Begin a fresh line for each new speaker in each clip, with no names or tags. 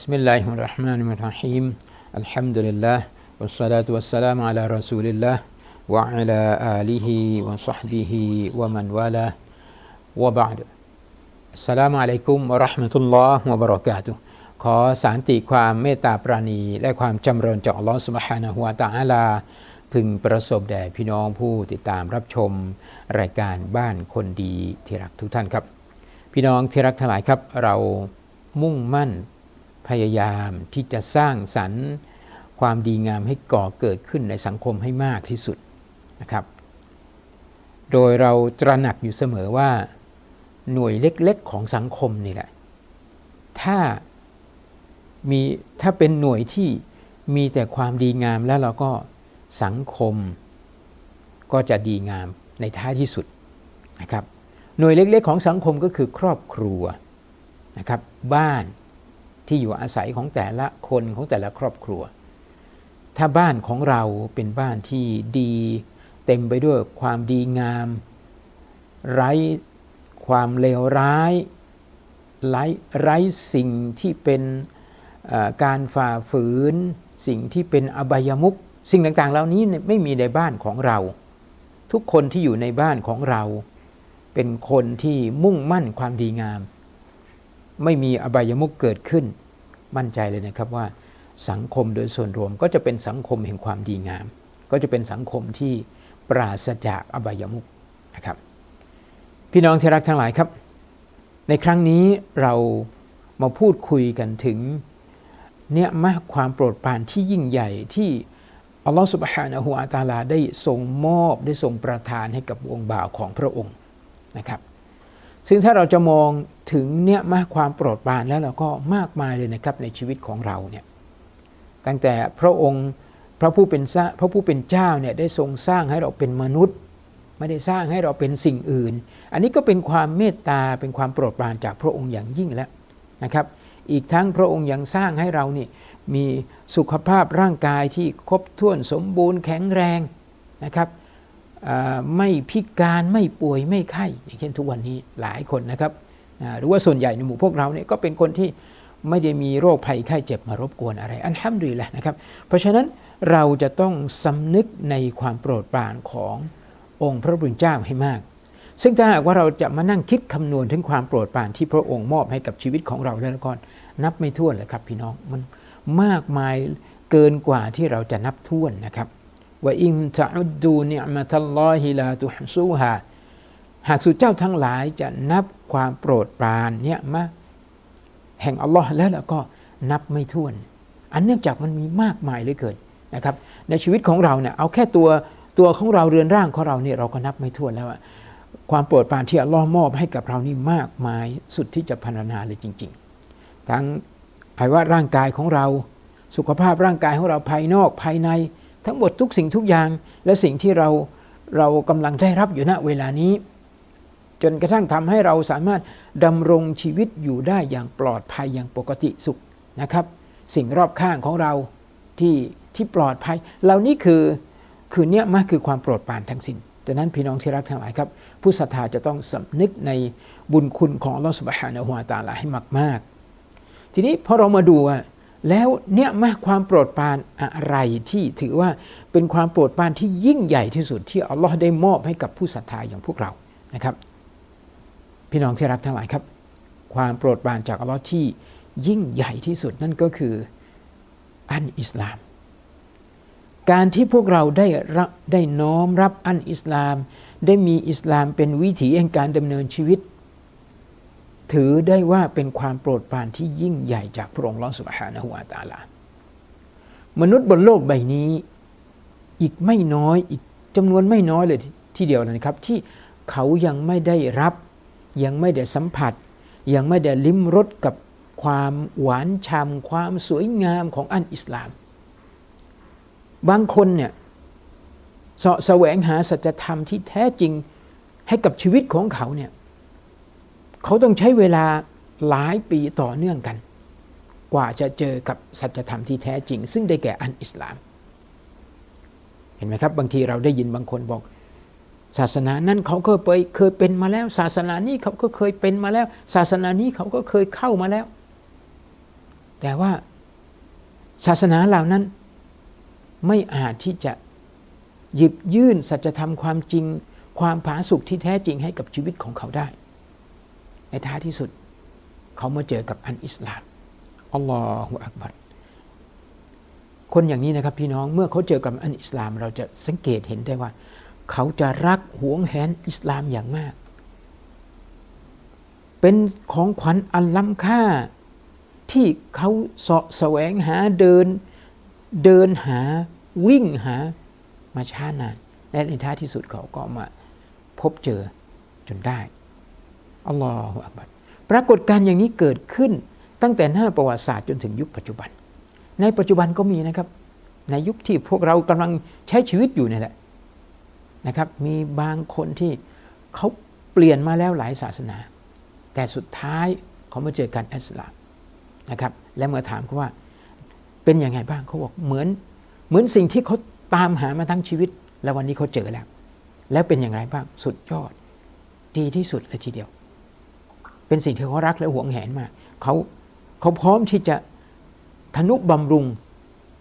بسم الله الرحمن الرحيم الحمد لله والصلاة والسلام على رسول الله وعلى آله وصحبه ومن والاه وبعد السلام عليكم ورحمة الله وبركاته ขอสารติความเมตตาปราณี และความจำเริญจากอัลลอฮฺสุบฮานะฮุวาตะอาลา พึงประสบแด่พี่น้องผู้ติดตามรับชมรายการบ้านคนดีที่รักทุกท่านครับ พี่น้องที่รักทั้งหลายครับ เรามุ่งมั่น พยายามที่จะสร้างสรรค์ความดีงามให้ก่อเกิดขึ้นในสังคมให้มากที่สุดนะครับ โดยเราตระหนักอยู่เสมอว่าหน่วยเล็กๆของสังคมนี่แหละ ถ้ามีถ้าเป็นหน่วยที่มีแต่ความดีงามแล้วเราก็สังคมก็จะดีงามในท้ายที่สุดนะครับ หน่วยเล็กๆของสังคมก็คือครอบครัวนะครับ บ้าน ที่อยู่อาศัยของแต่ละคนของแต่ละครอบครัว ถ้าบ้านของเราเป็นบ้านที่ดี เต็มไปด้วยความดีงาม ไร้ความเลวร้ายไร้ไร้สิ่งที่เป็นการฝ่าฝืน สิ่งที่เป็นอบายมุขสิ่งต่างๆ เหล่านี้ไม่มีในบ้านของเรา ทุกคนที่อยู่ในบ้านของเรา เป็นคนที่มุ่งมั่นความดีงาม ไม่มีอบายมุขเกิดขึ้น มั่นใจเลยนะครับว่าสังคมโดยส่วนรวมก็จะเป็นสังคมแห่งความดีงาม ก็จะเป็นสังคมที่ปราศจากอบายมุขนะครับ พี่น้องที่รักทั้งหลายครับ ในครั้งนี้เรามาพูดคุยกันถึงเนี่ยมากความโปรดปรานที่ยิ่งใหญ่ที่อัลลอฮฺสุบฮานะฮูวะตะอาลาได้ทรงมอบได้ทรงประทานให้กับวงบ่าวของพระองค์นะครับ ซึ่งถ้าเราจะมอง ถึงเนี่ยมากความโปรดปรานแล้วเราก็มากมายเลยนะครับในชีวิตของเราเนี่ยตั้งแต่พระองค์พระผู้เป็นพระผู้เป็นเจ้าเนี่ยได้ทรงสร้างให้เราเป็นมนุษย์ ไม่ได้สร้างให้เราเป็นสิ่งอื่น อันนี้ก็เป็นความเมตตาเป็นความโปรดปรานจากพระองค์อย่างยิ่งแล้วนะครับ อีกทั้งพระองค์ยังสร้างให้เรานี่มีสุขภาพร่างกายที่ครบถ้วนสมบูรณ์แข็งแรงนะครับไม่พิการไม่ป่วยไม่ไข้อย่างเช่นทุกวันนี้หลายคนนะครับ หรือว่าส่วนใหญ่ในหมู่พวกเราเนี่ยก็เป็นคนที่ไม่ได้มีโรคภัยไข้เจ็บมารบกวนอะไร อันห้ามดีแหละนะครับ เพราะฉะนั้นเราจะต้องสำนึกในความโปรดปรานขององค์พระผู้เป็นเจ้าให้มาก ซึ่งถ้าหากว่าเราจะมานั่งคิดคำนวณถึงความโปรดปรานที่พระองค์มอบให้กับชีวิตของเราแล้วก็นับไม่ถ้วนเลยครับพี่น้องมันมากมายเกินกว่าที่เราจะนับถ้วนนะครับว่าอิมจะอุดดูเนียมะตัลลอฮิลาตุฮซูฮา หากสุเจ้าทั้งหลายจะนับความโปรดปรานเนี่ยมาแห่งอัลลอฮ์แล้วเราก็นับไม่ถ้วน อันเนื่องจากมันมีมากมายเหลือเกินนะครับ ในชีวิตของเราเนี่ยเอาแค่ตัวตัวของเราเรือนร่างของเราเนี่ยเราก็นับไม่ถ้วนแล้วอะความโปรดปรานที่อัลลอฮ์มอบให้กับเรานี่มากมายสุดที่จะพรรณนาเลยจริง ๆ ทั้งไอ้ว่าร่างกายของเรา สุขภาพร่างกายของเราภายนอกภายใน ทั้งหมดทุกสิ่งทุกอย่าง และสิ่งที่เราเรากำลังได้รับอยู่ณเวลานี้ จนกระทั่งทำให้เราสามารถดำรงชีวิตอยู่ได้อย่างปลอดภัยอย่างปกติสุขนะครับ สิ่งรอบข้างของเราที่ที่ปลอดภัยเหล่านี้คือคือเนี่ยมากคือความโปรดปรานทั้งสิ้นดังนั้นพี่น้องที่รักทั้งหลายครับ ผู้ศรัทธาจะต้องสำนึกในบุญคุณของลอสุบฮานะฮวาตาลาให้มาก ๆ ทีนี้พอเรามาดูอะแล้วเนี่ยมากความโปรดปรานอะไรที่ถือว่าเป็นความโปรดปรานที่ยิ่งใหญ่ที่สุดที่อัลลอฮ์ได้มอบให้กับผู้ศรัทธาอย่างพวกเรานะครับ พี่น้องที่รักทั้งหลายครับ ความโปรดปรานจากอัลลอฮ์ที่ยิ่งใหญ่ที่สุดนั่นก็คืออันอิสลาม การที่พวกเราได้รับได้น้อมรับอันอิสลาม ได้มีอิสลามเป็นวิถีแห่งการดำเนินชีวิต ถือได้ว่าเป็นความโปรดปรานที่ยิ่งใหญ่จากพระองค์ลอสุบฮานะฮูวาตาลามนุษย์บนโลกใบนี้อีกไม่น้อยอีกจำนวนไม่น้อยเลยทีเดียวนะครับ ที่เขายังไม่ได้รับ ยังไม่ได้สัมผัส ยังไม่ได้ลิ้มรสกับความหวานฉ่ำความสวยงามของอันอิสลาม บางคนเนี่ยเสาะแสวงหาสัจธรรมที่แท้จริงให้กับชีวิตของเขาเนี่ยเขาต้องใช้เวลาหลายปีต่อเนื่องกัน กว่าจะเจอกับสัจธรรมที่แท้จริง ซึ่งได้แก่อันอิสลาม เห็นไหมครับ บางทีเราได้ยินบางคนบอก ศาสนานั้นเขาก็เคยเคยเป็นมาแล้ว ศาสนานี้เขาก็เคยเป็นมาแล้ว ศาสนานี้เขาก็เคยเข้ามาแล้ว แต่ว่าศาสนาเหล่านั้นไม่อาจที่จะหยิบยื่นสัจธรรมความจริง ความผาสุกที่แท้จริงให้กับชีวิตของเขาได้ ในท้ายที่สุด เขามาเจอกับอันอิสลามอัลลอฮฺอักบัรคนอย่างนี้นะครับพี่น้องเมื่อเขาเจอกับอันอิสลาม เราจะสังเกตเห็นได้ว่า เขาจะรักหวงแหนอิสลามอย่างมาก เป็นของขวัญอันล้ำค่า ที่เขาเสาะแสวงหาเดิน เดินหาวิ่งหามาช้านาน และในท้ายที่สุดเขาก็มาพบเจอจนได้อัลลอฮฺอับัรปรากฏการณ์อย่างนี้เกิดขึ้นตั้งแต่หน้าประวัติศาสตร์จนถึงยุคปัจจุบัน ในปัจจุบันก็มีนะครับ ในยุคที่พวกเรากำลังใช้ชีวิตอยู่นี่แหละ นะครับมีบางคนที่เขาเปลี่ยนมาแล้วหลายศาสนา แต่สุดท้ายเขามาเจอกันอิสลามนะครับและเมื่อถามเขาว่าเป็นยังไงบ้างเขาบอกเหมือนเหมือนสิ่งที่เขาตามหามาทั้งชีวิต และวันนี้เขาเจอแล้ว แล้วเป็นอย่างไรบ้างสุดยอด ดีที่สุดเลยทีเดียว เป็นสิ่งที่เขารักและหวงแหนมากเขาเขาพร้อมที่จะทนุบำรุง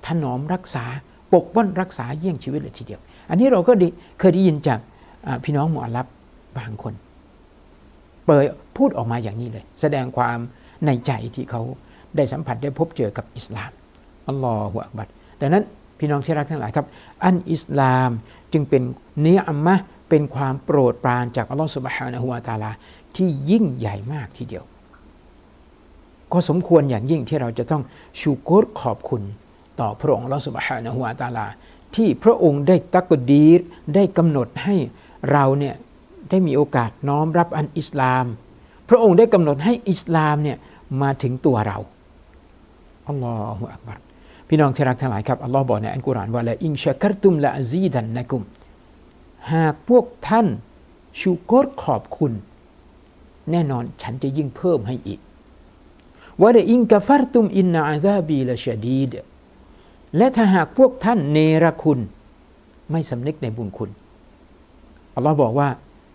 ถนอมรักษาปกป้องรักษาเยี่ยงชีวิตเลยทีเดียว อันนี้เราก็เคยได้ยินจากพี่น้องหมอรับบางคน เปิดพูดออกมาอย่างนี้เลย แสดงความในใจที่เขาได้สัมผัสได้พบเจอกับอิสลามอัลลอฮฺอักบัรดังนั้นพี่น้องที่รักทั้งหลายครับ อันอิสลามจึงเป็นเนื้ออัมมะเป็นความโปรดปรานจากอัลลอฮฺสุบฮานะฮุวาตาลาที่ยิ่งใหญ่มากทีเดียว ก็สมควรอย่างยิ่งที่เราจะต้องชูกรขอบคุณ ต่อพระองค์อัลลอฮฺสุบฮานะฮุวาตาลา ที่พระองค์ได้ตักดีรได้กำหนดให้เราเนี่ยได้มีโอกาสน้อมรับอันอิสลาม พระองค์ได้กำหนดให้อิสลามเนี่ยมาถึงตัวเราอัลลอฮฺอักบัรพี่น้องที่รักทั้งหลายครับอัลลอฮ์บอกในอัลกุรอานว่าละอิงชักรตุมละอซีดันนะกุม หากพวกท่านชูกรขอบคุณ แน่นอนฉันจะยิ่งเพิ่มให้อีกว่าละอิงกฟารตุมอินนาอาซาบีละชดีด และถ้าหากพวกท่านเนรคุณ ไม่สำนึกในบุญคุณ อัลลอฮ์บอกว่า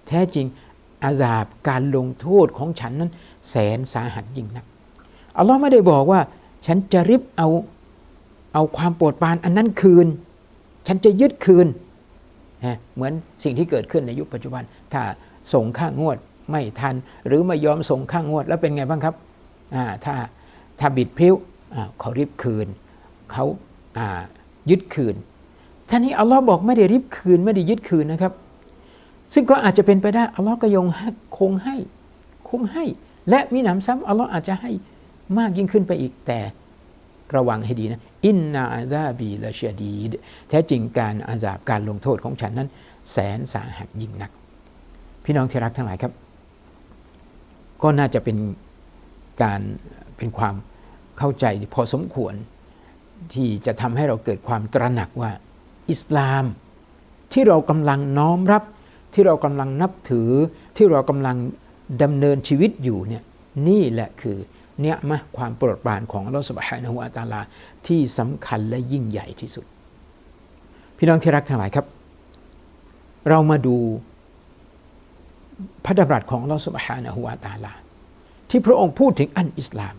แท้จริงอาซาบการลงโทษของฉันนั้น แสนสาหัสยิ่งนัก อัลลอฮ์ไม่ได้บอกว่า ฉันจะริบเอาเอาความโปรดปรานอันนั้นคืน ฉันจะยึดคืนเหมือนสิ่งที่เกิดขึ้นในยุคปัจจุบัน ถ้าส่งค่างวดไม่ทัน หรือไม่ยอมส่งค่างวดแล้วเป็นไงบ้างครับถ้าถ้าบิดพริ้วเขาริบคืน เขา ยึดคืนท่านี้อัลลอฮ์บอกไม่ได้ริบคืนไม่ได้ยึดคืนนะครับ ซึ่งก็อาจจะเป็นไปได้อัลลอฮ์ก็ยงคงให้คงให้ และมีหนำซ้ำอัลลอฮ์อาจจะให้มากยิ่งขึ้นไปอีกแต่ระวังให้ดีนะอินนาอาซาบีละชดีดแท้จริงการอาซาบการลงโทษของฉันนั้น แสนสาหัสยิ่งนัก พี่น้องที่รักทั้งหลายครับ ก็น่าจะเป็นการเป็นความเข้าใจพอสมควร ที่จะทำให้เราเกิดความตระหนักว่า อิสลามที่เรากำลังน้อมรับ ที่เรากำลังนับถือ ที่เรากำลังดำเนินชีวิตอยู่เนี่ยนี่แหละคือเนี่ยมะความโปรดปรานของอัลลอฮฺสุบฮานะฮุวาตาลา ที่สำคัญและยิ่งใหญ่ที่สุด พี่น้องที่รักทั้งหลายครับ เรามาดูพระดำรัสของอัลลอฮฺสุบฮานะฮุวาตาลา ที่พระองค์พูดถึงอันอิสลาม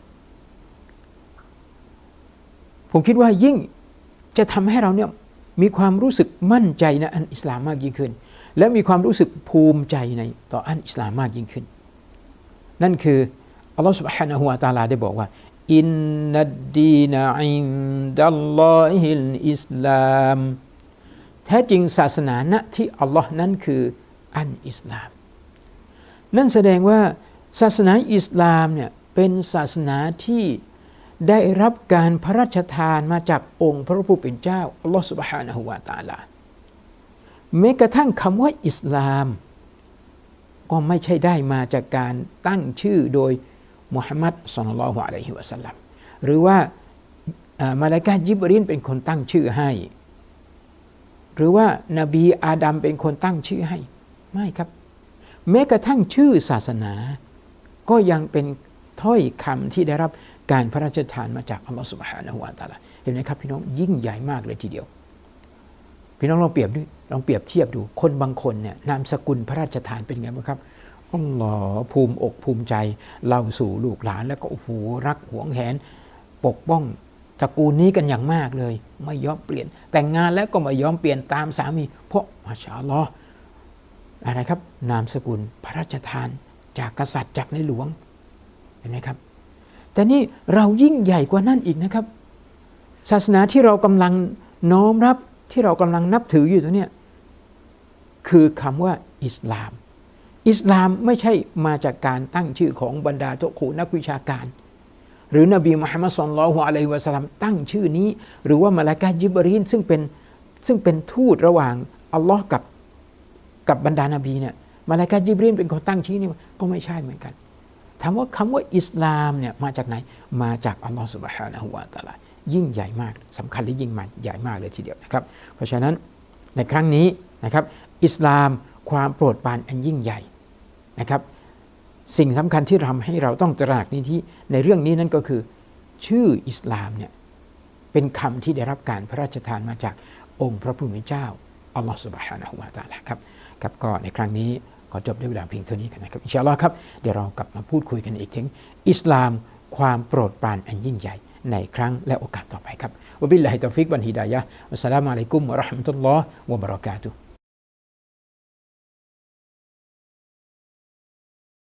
ผมคิดว่ายิ่งจะทำให้เราเนี่ยมีความรู้สึกมั่นใจในอันอิสลามมากยิ่งขึ้น และมีความรู้สึกภูมิใจในต่ออันอิสลามมากยิ่งขึ้น นั่นคืออัลลอฮฺ سبحانه และ تعالى ได้บอกว่าอินนัดดีนอินดัลลอฮิลอิสลามแท้จริงศาสนาณที่อัลลอฮ์นั้นคืออันอิสลาม นั่นแสดงว่าศาสนาอิสลามเนี่ยเป็นศาสนาที่ ได้รับการพระราชทานมาจากองค์พระผู้เป็นเจ้าอัลลอฮ์ سبحانه และ تعالى แม้กระทั่งคำว่าอิสลาม ก็ไม่ใช่ได้มาจากการตั้งชื่อโดยมุฮัมมัดสุลลัลฮุอะลัยฮิวะสัลลัมหรือว่ามาลายกายิบรินเป็นคนตั้งชื่อให้ หรือว่านาบีอาดัมเป็นคนตั้งชื่อให้ ไม่ครับ แม้กระทั่งชื่อศาสนา ก็ยังเป็นถ้อยคำที่ได้รับ การพระราชทานมาจากอัลลอฮฺสุบฮานะฮุวาตาลาเห็นไหมครับพี่น้องยิ่งใหญ่มากเลยทีเดียว พี่น้องลองเปรียบดูลองเปรียบเทียบดูคนบางคนเนี่ยนามสกุลพระราชทานเป็นไงบ้างครับอัลลอฮ์ภูมิอกภูมิใจเล่าสู่ลูกหลานแล้วก็โอ้โหรักหวงแหน ปกป้องตระกูลนี้กันอย่างมากเลย ไม่ยอมเปลี่ยน แต่งงานแล้วก็ไม่ยอมเปลี่ยนตามสามี เพราะมาชาลออะไรครับ นามสกุลพระราชทานจากกษัตริย์จากในหลวงเห็นไหมครับ แต่นี่เรายิ่งใหญ่กว่านั้นอีกนะครับ ศาสนาที่เรากำลังน้อมรับที่เรากำลังนับถืออยู่ตัวเนี้ยคือคำว่าอิสลาม อิสลามไม่ใช่มาจากการตั้งชื่อของบรรดาโตขูนักวิชาการ หรือนบีมุฮัมมัดสุลลัลฮุอะลัยฮิวะสัลลัมตั้งชื่อนี้ หรือว่ามาลากาจิบรีนซึ่งเป็นซึ่งเป็นทูตระหว่างอัลลอฮ์กับกับบรรดานาบีเนี่ยมาลากาจิบรีนเป็นคนตั้งชื่อนี้ก็ไม่ใช่เหมือนกัน ถามว่าคำว่าอิสลามเนี่ยมาจากไหน มาจากอัลลอฮ์สุบฮานะฮุวาตาลายิ่งใหญ่มากสำคัญและยิ่งใหญ่มากเลยทีเดียวนะครับ เพราะฉะนั้นในครั้งนี้นะครับ อิสลามความโปรดปรานอันยิ่งใหญ่นะครับ สิ่งสำคัญที่ทำให้เราต้องตระหนักในที่ในเรื่องนี้นั่นก็คือ ชื่ออิสลามเนี่ยเป็นคำที่ได้รับการพระราชทานมาจากองค์พระผู้เป็นเจ้าอัลลอฮฺสุบฮานะฮุวาตาลาครับครับก็ในครั้งนี้ อจบด้วยเวลาเพียงเท่านี้กันนะครับอินชาอัลลอฮ์ครับเดี๋ยวเรากลับมาพูดคุยกันอีกถึงอิสลามความโปรดปรานอันยิ่งใหญ่ในครั้งและโอกาสต่อไปครับวบิลลาฮิตอฟิกบันฮิดายะอัสสลามุอะลัยกุมวะราะห์มะตุลลอฮ์วะบะเราะกาตุฮ์